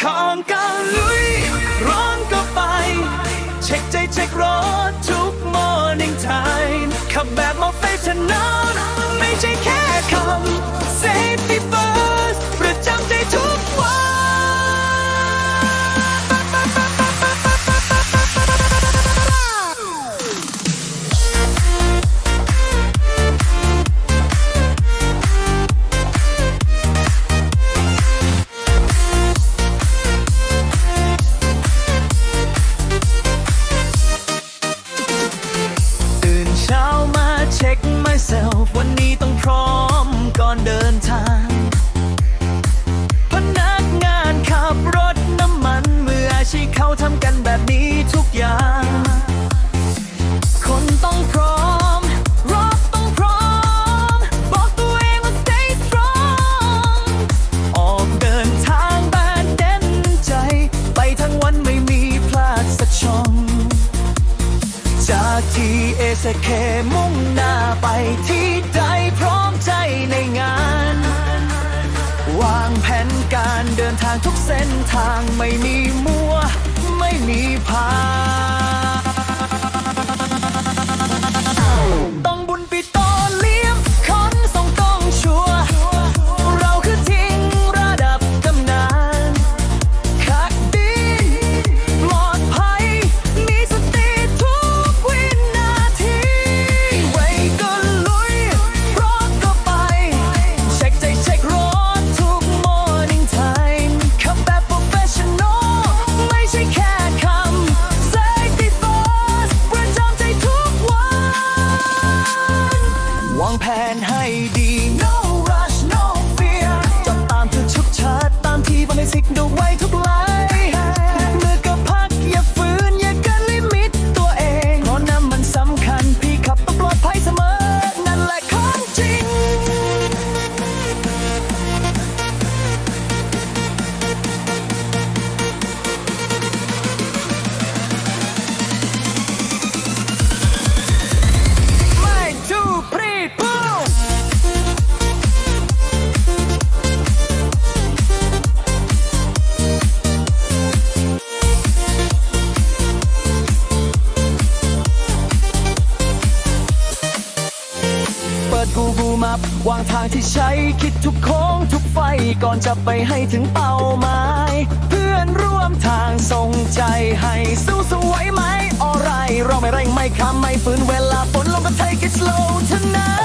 ของก็ลุยร้อนก็ไป เช็คใจเช็คร้อน ทุกอย่าง คนต้องพร้อมรถต้องพร้อม บอกตัวเองว่า stay strong ออกเดินทางแบบเด่นใจ ไปทั้งวันไม่มีพลาดสักช่อง จากที่เอสเคมุ่งหน้าไปที่ใดพร้อมใจในงาน วางแผนการเดินทางทุกเส้นทางไม่มี วางทางที่ใช้คิดทุกโค้งทุกไฟก่อนจะไปให้ถึงเป้าหมาย เพื่อนร่วมทางส่งใจให้สู้สวยไหมอะไร เราไม่เร่งไม่ค้ำไม่ฝืนเวลาฝนลงก็ take it slow tonight